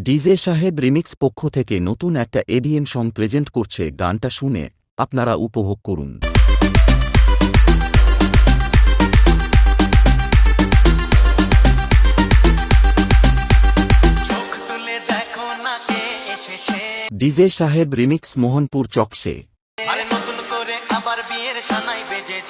DJ সাহেব remix পক্ষ থেকে নতুন একটা এডিএম সং প্রেজেন্ট করছে গানটা শুনে আপনারা উপভোগ করুন। ডিজে সাহেব রিমিক্স মোহনপুর চকসে। আরে নতুন করে আবার বিয়ের সানাই বেজেছে।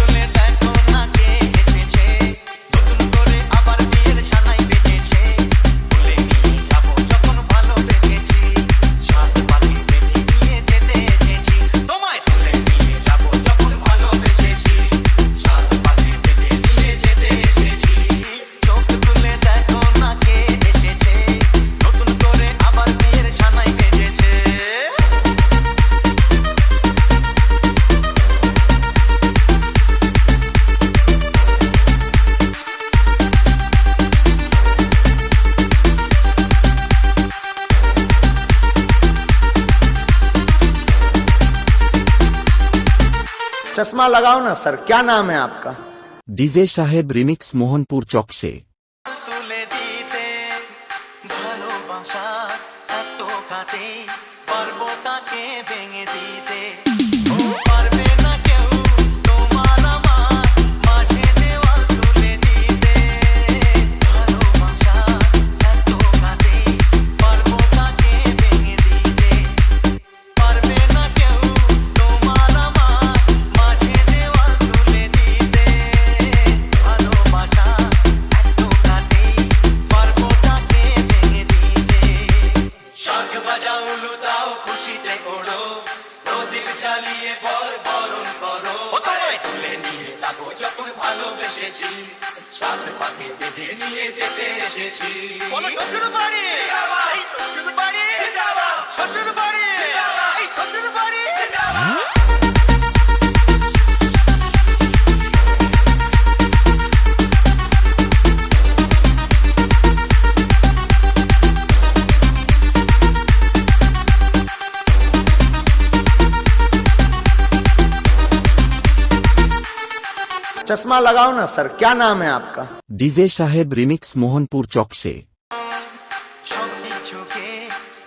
चश्मा लगाओ ना सर क्या नाम है आपका ডিজে সাহেব রিমিক্স মোহনপুর চকসে তুলে দিতে ভালোবাসা এত কাটে ভালোবেসেছি সাত পাখি বেঁধে নিয়ে যেতে এসেছি। বলো শ্বশুর বাড়ি। শ্বশুর বাড়ি। শ্বশুর বাড়ি। শ্বশুর বাড়ি। चश्मा लगाओ ना सर क्या नाम है आपका ডিজে সাহেব রিমিক্স মোহনপুর চকসে সব কিছুকে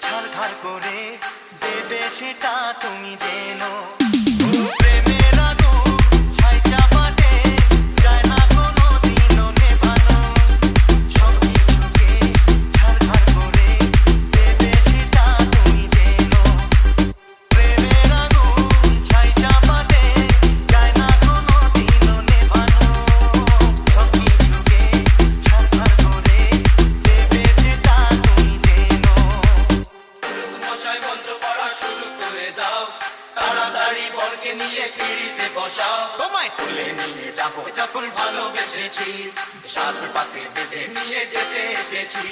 ছাড়খাড় করে দেবে সেটা তুমি জেনো প্রেমের তাড়াতাড়ি নিয়ে পিড়িতে বসাও তোমায় তুলে নিয়ে যাব যখন ভালোবেসেছি। সাত পাতে বেঁধে নিয়ে যেতে এসেছি।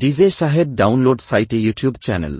ডিজে সাহেব ডাউনলোড সাইটে ইউটিউব চ্যানেল।